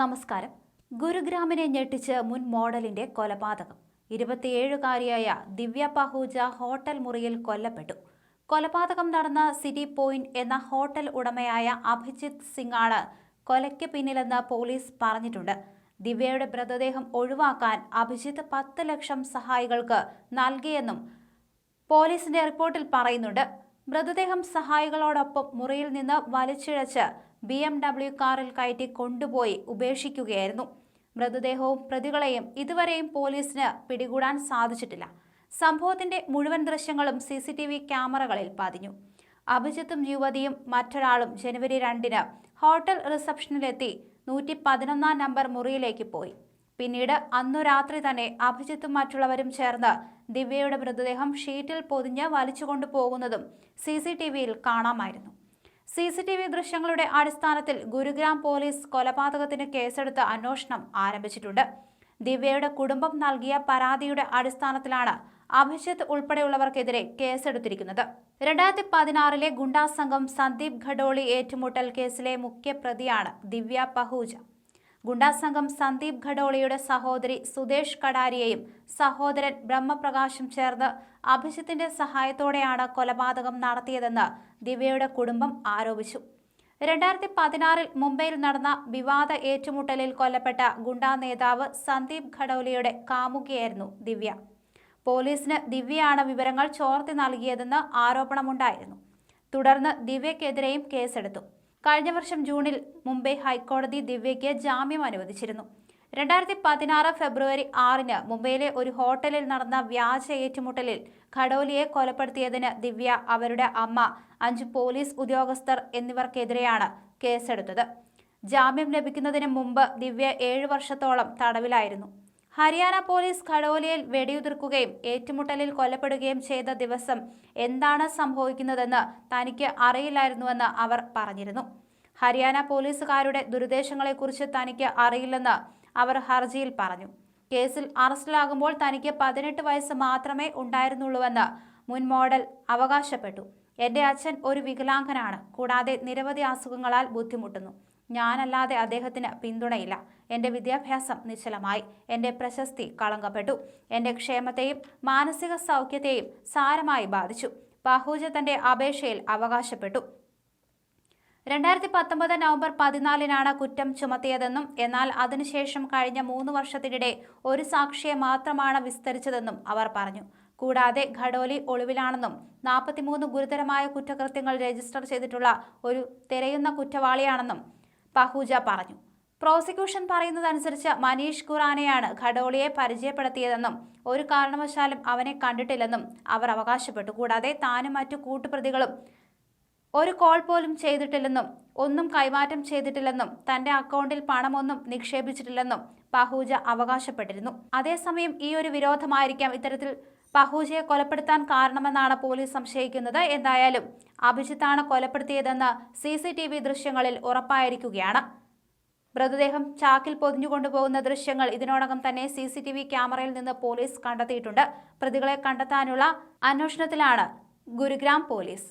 നമസ്കാരം. ഗുരുഗ്രാമിനെ ഞെട്ടിച്ച് മുൻ മോഡലിന്റെ കൊലപാതകം. ഇരുപത്തിയേഴുകാരിയായ ദിവ്യ പഹൂജ ഹോട്ടൽ മുറിയിൽ കൊല്ലപ്പെട്ടു. കൊലപാതകം നടന്ന സിറ്റി പോയിന്റ് എന്ന ഹോട്ടൽ ഉടമയായ അഭിജിത് സിംഗ് ആണ് കൊലയ്ക്ക് പിന്നിലെന്ന് പോലീസ് പറഞ്ഞിട്ടുണ്ട്. ദിവ്യയുടെ മൃതദേഹം ഒഴിവാക്കാൻ അഭിജിത്ത് പത്ത് ലക്ഷം സഹായികൾക്ക് നൽകിയെന്നും പോലീസിന്റെ റിപ്പോർട്ടിൽ പറയുന്നുണ്ട്. മൃതദേഹം സഹായികളോടൊപ്പം മുറിയിൽ നിന്ന് വലിച്ചിഴച്ച് ബി എം ഡബ്ല്യു കാറിൽ കയറ്റി കൊണ്ടുപോയി ഉപേക്ഷിക്കുകയായിരുന്നു. മൃതദേഹവും പ്രതികളെയും ഇതുവരെയും പോലീസിന് പിടികൂടാൻ സാധിച്ചിട്ടില്ല. സംഭവത്തിന്റെ മുഴുവൻ ദൃശ്യങ്ങളും സി സി ടി വി ക്യാമറകളിൽ പതിഞ്ഞു. അഭിജിത്തും യുവതിയും മറ്റൊരാളും ജനുവരി രണ്ടിന് ഹോട്ടൽ റിസപ്ഷനിലെത്തി നൂറ്റി പതിനൊന്നാം നമ്പർ മുറിയിലേക്ക് പോയി. പിന്നീട് അന്നു രാത്രി തന്നെ അഭിജിത്തും മറ്റുള്ളവരും ചേർന്ന് ദിവ്യയുടെ മൃതദേഹം ഷീറ്റിൽ പൊതിഞ്ഞ് വലിച്ചുകൊണ്ടു പോകുന്നതും സി സി ടി വിയിൽ കാണാമായിരുന്നു. സി സി ടി വി ദൃശ്യങ്ങളുടെ അടിസ്ഥാനത്തിൽ ഗുരുഗ്രാം പോലീസ് കൊലപാതകത്തിന് കേസെടുത്ത് അന്വേഷണം ആരംഭിച്ചിട്ടുണ്ട്. ദിവ്യയുടെ കുടുംബം നൽകിയ പരാതിയുടെ അടിസ്ഥാനത്തിലാണ് അഭിജിത്ത് ഉൾപ്പെടെയുള്ളവർക്കെതിരെ കേസെടുത്തിരിക്കുന്നത്. രണ്ടായിരത്തി പതിനാറിലെ ഗുണ്ടാ സംഘം സന്ദീപ് ഘഡോളി ഏറ്റുമുട്ടൽ കേസിലെ മുഖ്യപ്രതിയാണ് ദിവ്യ പഹൂജ. ഗുണ്ടാ സംഘം സന്ദീപ് ഘടോളിയുടെ സഹോദരി സുദേഷ് കടാരിയെയും സഹോദരൻ ബ്രഹ്മപ്രകാശും ചേർന്ന് അഭിജിത്തിന്റെ സഹായത്തോടെയാണ് കൊലപാതകം നടത്തിയതെന്ന് ദിവ്യയുടെ കുടുംബം ആരോപിച്ചു. രണ്ടായിരത്തി പതിനാറിൽ മുംബൈയിൽ നടന്ന വിവാദ ഏറ്റുമുട്ടലിൽ കൊല്ലപ്പെട്ട ഗുണ്ടാ നേതാവ് സന്ദീപ് ഘടോലിയുടെ കാമുകിയായിരുന്നു ദിവ്യ. പോലീസിന് ദിവ്യയാണ് വിവരങ്ങൾ ചോർത്തി നൽകിയതെന്ന് ആരോപണമുണ്ടായിരുന്നു. തുടർന്ന് ദിവ്യക്കെതിരെയും കേസെടുത്തു. കഴിഞ്ഞ വർഷം ജൂണിൽ മുംബൈ ഹൈക്കോടതി ദിവ്യയ്ക്ക് ജാമ്യം അനുവദിച്ചിരുന്നു. രണ്ടായിരത്തി പതിനാറ് ഫെബ്രുവരി ആറിന് മുംബൈയിലെ ഒരു ഹോട്ടലിൽ നടന്ന വ്യാജ ഏറ്റുമുട്ടലിൽ ഖഡോലിയെ കൊലപ്പെടുത്തിയതിന് ദിവ്യ അവരുടെ അമ്മ അഞ്ച് പോലീസ് ഉദ്യോഗസ്ഥർ എന്നിവർക്കെതിരെയാണ് കേസെടുത്തത്. ജാമ്യം ലഭിക്കുന്നതിന് മുമ്പ് ദിവ്യ ഏഴു വർഷത്തോളം തടവിലായിരുന്നു. ഹരിയാന പോലീസ് ഖടോലിയിൽ വെടിയുതിർക്കുകയും ഏറ്റുമുട്ടലിൽ കൊല്ലപ്പെടുകയും ചെയ്ത ദിവസം എന്താണ് സംഭവിക്കുന്നതെന്ന് തനിക്ക് അറിയില്ലായിരുന്നുവെന്ന് അവർ പറഞ്ഞിരുന്നു. ഹരിയാന പോലീസുകാരുടെ ദുരുദ്ദേശങ്ങളെക്കുറിച്ച് തനിക്ക് അറിയില്ലെന്ന് അവർ ഹർജിയിൽ പറഞ്ഞു. കേസിൽ അറസ്റ്റിലാകുമ്പോൾ തനിക്ക് പതിനെട്ട് വയസ്സ് മാത്രമേ ഉണ്ടായിരുന്നുള്ളൂവെന്ന് മുൻ മോഡൽ അവകാശപ്പെട്ടു. എന്റെ അച്ഛൻ ഒരു വികലാംഗനാണ്. കൂടാതെ നിരവധി അസുഖങ്ങളാൽ ബുദ്ധിമുട്ടുന്നു. ഞാനല്ലാതെ അദ്ദേഹത്തിന് പിന്തുണയില്ല. എന്റെ വിദ്യാഭ്യാസം നിശ്ചലമായി. എന്റെ പ്രശസ്തി കളങ്കപ്പെട്ടു. എന്റെ ക്ഷേമത്തെയും മാനസിക സൗഖ്യത്തെയും സാരമായി ബാധിച്ചു. ബാഹൂജ തന്റെ അപേക്ഷയിൽ അവകാശപ്പെട്ടു. രണ്ടായിരത്തി പത്തൊമ്പത് നവംബർ പതിനാലിനാണ് കുറ്റം ചുമത്തിയതെന്നും എന്നാൽ അതിനുശേഷം കഴിഞ്ഞ മൂന്ന് വർഷത്തിനിടെ ഒരു സാക്ഷിയെ മാത്രമാണ് വിസ്തരിച്ചതെന്നും അവർ പറഞ്ഞു. കൂടാതെ ഘടോലി ഒളിവിലാണെന്നും നാൽപ്പത്തിമൂന്ന് ഗുരുതരമായ കുറ്റകൃത്യങ്ങൾ രജിസ്റ്റർ ചെയ്തിട്ടുള്ള ഒരു തിരയുന്ന കുറ്റവാളിയാണെന്നും പഹൂജ പറഞ്ഞു. പ്രോസിക്യൂഷൻ പറയുന്നതനുസരിച്ച് മനീഷ് ഖുറാനെയാണ് ഖഡോളിയെ പരിചയപ്പെടുത്തിയതെന്നും ഒരു കാരണവശാലും അവനെ കണ്ടിട്ടില്ലെന്നും അവർ അവകാശപ്പെട്ടു. കൂടാതെ താനും മറ്റു കൂട്ടുപ്രതികളും ഒരു കോൾ പോലും ചെയ്തിട്ടില്ലെന്നും ഒന്നും കൈമാറ്റം ചെയ്തിട്ടില്ലെന്നും തന്റെ അക്കൗണ്ടിൽ പണമൊന്നും നിക്ഷേപിച്ചിട്ടില്ലെന്നും പഹൂജ അവകാശപ്പെട്ടിരുന്നു. അതേസമയം ഈ ഒരു വിരോധമായിരിക്കാം ഇത്തരത്തിൽ പഹൂജയെ കൊലപ്പെടുത്താൻ കാരണമെന്നാണ് പോലീസ് സംശയിക്കുന്നത്. എന്തായാലും അഭിജിത്താണ് കൊലപ്പെടുത്തിയതെന്ന് സി സി ടി വി ദൃശ്യങ്ങളിൽ ഉറപ്പായിരിക്കുകയാണ്. മൃതദേഹം ചാക്കിൽ പൊതിഞ്ഞുകൊണ്ടുപോകുന്ന ദൃശ്യങ്ങൾ ഇതിനോടകം തന്നെ സി സി ടി വി ക്യാമറയിൽ നിന്ന് പോലീസ് കണ്ടെത്തിയിട്ടുണ്ട്. പ്രതികളെ കണ്ടെത്താനുള്ള അന്വേഷണത്തിലാണ് ഗുരുഗ്രാം പോലീസ്.